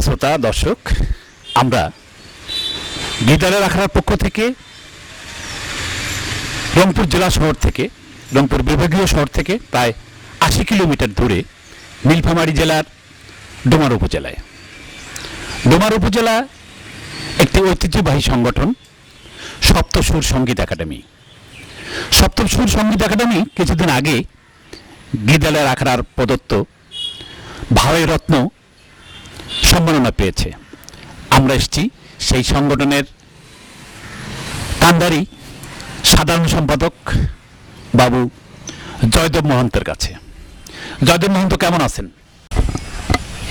শ্রোতা, দর্শক, আমরা বিদ্যালয় রাখার পক্ষ থেকে, রংপুর জেলা শহর থেকে, রংপুর বিভাগীয় শহর থেকে প্রায় আশি কিলোমিটার দূরে নীলফামারী জেলার ডোমার উপজেলায়। ডোমার উপজেলা একটি ঐতিহ্যবাহী সংগঠন, সপ্তসুর সংগীত একাডেমি। সপ্তসুর সংগীত একাডেমি কিছুদিন আগে বিদ্যালয়ের আখড়ার প্রদত্ত ভাওয়াই রত্ন সম্মাননা পেয়েছে। আমরা এসেছি সেই সংগঠনের কান্দারি সাধারণ সম্পাদক বাবু জয়দেব মহন্তের কাছে। জয়দেব মহন্ত কেমন আছেন?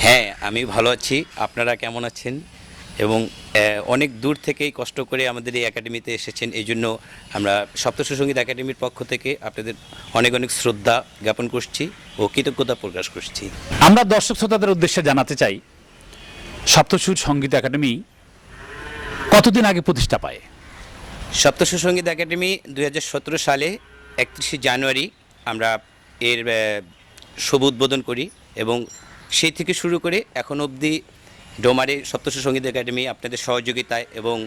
হ্যাঁ আমি ভালো আছি। আপনারা কেমন আছেন? এবং অনেক দূর থেকেই কষ্ট করে আমাদের এই একাডেমিতে এসেছেন। এই জন্য আমরা সপ্তশী সংগীত একাডেমির পক্ষ থেকে আপনাদের অনেক অনেক শ্রদ্ধা জ্ঞাপন করছি ও কৃতজ্ঞতা প্রকাশ করছি। আমরা দর্শক শ্রোতাদের উদ্দেশ্যে জানাতে চাই সপ্তসুর সংগীত একাডেমি কতদিন আগে প্রতিষ্ঠা পায়? সপ্তসুর সংগীত একাডেমি দু হাজার সতেরো সালে একত্রিশে জানুয়ারি আমরা এর শুভ উদ্বোধন করি এবং সেই থেকে শুরু করে এখন অবধি ডোমারে সপ্তসুর সংগীত একাডেমি আপনাদের সহযোগিতায় এবং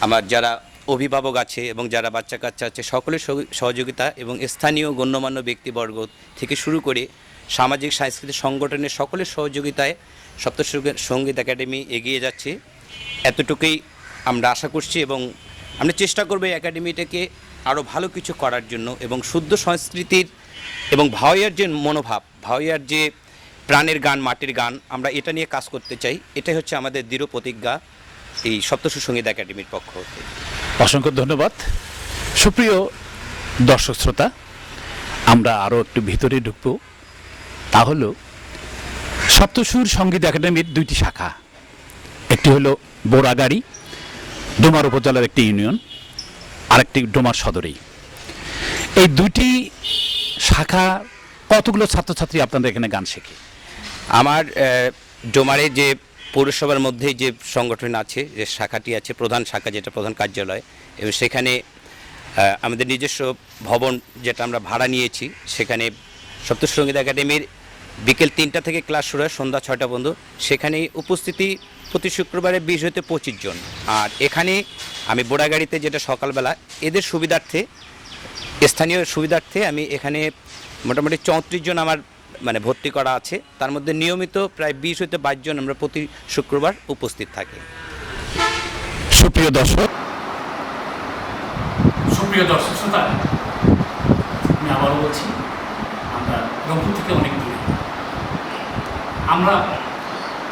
আমার যারা অভিভাবক আছে এবং যারা বাচ্চা কাচ্চা আছে, সকলের সহযোগিতা এবং স্থানীয় গণ্যমান্য ব্যক্তিবর্গ থেকে শুরু করে সামাজিক, সাংস্কৃতিক সংগঠনের সকলের সহযোগিতায় সংগীত একাডেমি এগিয়ে যাচ্ছে। এতটুকুই আমরা আশা করছি এবং আমরা চেষ্টা করব এই একাডেমিটাকে আরও ভালো কিছু করার জন্য এবং শুদ্ধ সংস্কৃতির এবং ভাওয়াইয়ার যে মনোভাব ভাওয়াইয়ার যে প্রাণের গান, মাটির গান, আমরা এটা নিয়ে কাজ করতে চাই। এটাই হচ্ছে আমাদের দৃঢ় প্রতিজ্ঞা এই সপ্তশী সংগীত একাডেমির পক্ষ হতে অসংখ্য ধন্যবাদ। সুপ্রিয় দর্শক শ্রোতা, আমরা আরও একটু ভিতরে ঢুকব। তা হলো, সপ্তসুর সংগীত একাডেমির দুইটি শাখা। একটি হলো বোরাগাড়ি, ডোমার উপজেলার একটি ইউনিয়ন, আরেকটি ডোমার সদরেই। এই দুইটি শাখা কতগুলো ছাত্রছাত্রী আপনাদের এখানে গান শেখে? আমার ডোমারে যে পৌরসভার মধ্যে যে সংগঠন আছে, যে শাখাটি আছে, প্রধান শাখা যেটা প্রধান কার্যালয়, এবং সেখানে আমাদের নিজস্ব ভবন যেটা আমরা ভাড়া নিয়েছি, সেখানে সপ্তসঙ্গীত একাডেমির বিকেল তিনটা থেকে ক্লাস শুরু হয়, সন্ধ্যা ছয়টা পর্যন্ত। সেখানে উপস্থিতি প্রতি শুক্রবারে বিশ হতে পঁচিশ জন। আর এখানে আমি বোড়াগাড়িতে যেটা সকালবেলা, এদের সুবিধার্থে, স্থানীয় সুবিধার্থে আমি এখানে মোটামুটি চৌত্রিশ জন আমার মানে ভর্তি করা আছে। তার মধ্যে নিয়মিত প্রায় বিশ হইতে বাইশ জন আমরা প্রতি শুক্রবার উপস্থিত থাকি। সুপ্রিয় দর্শক সুপ্রিয় দর্শক শ্রোতা আমি আবারও বলছি আমরা রংপুর থেকে অনেক দূরে। আমরা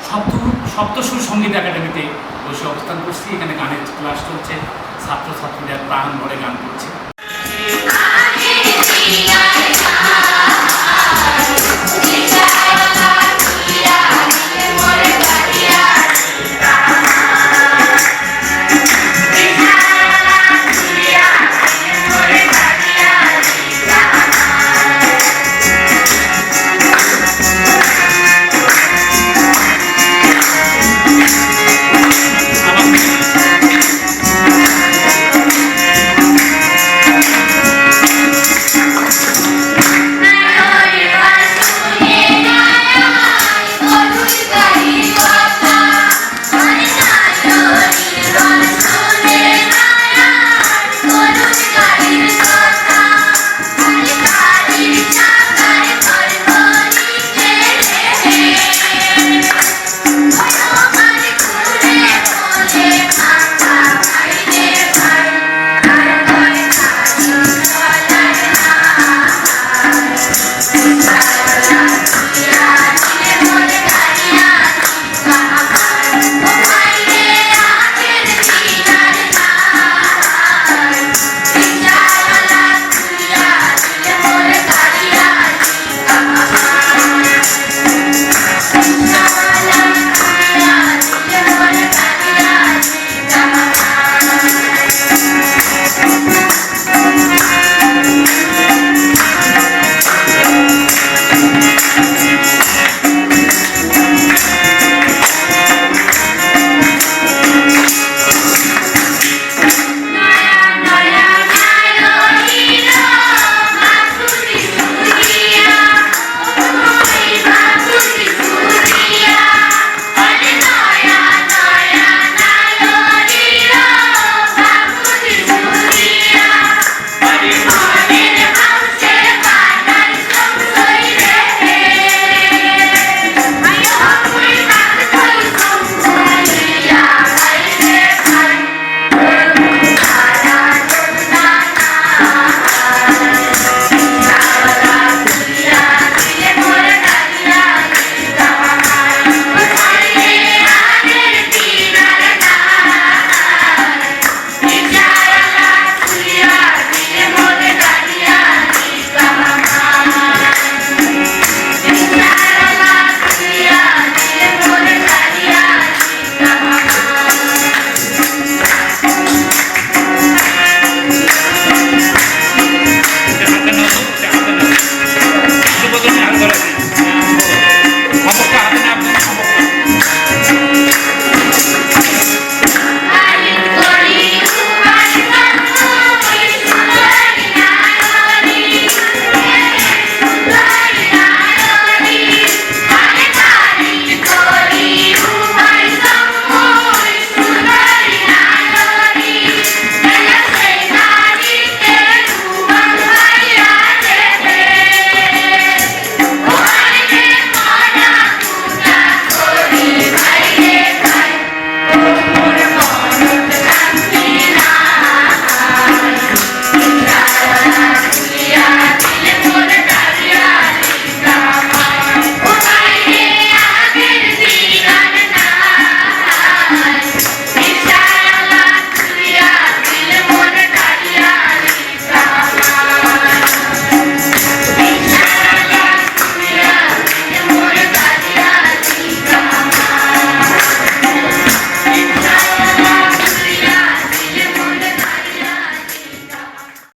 সপ্ত সপ্তসুর সংগীত একাডেমিতে বসে অবস্থান করছি। এখানে গানের ক্লাস চলছে ছাত্রছাত্রীরা প্রাণ ভরে গান করছে.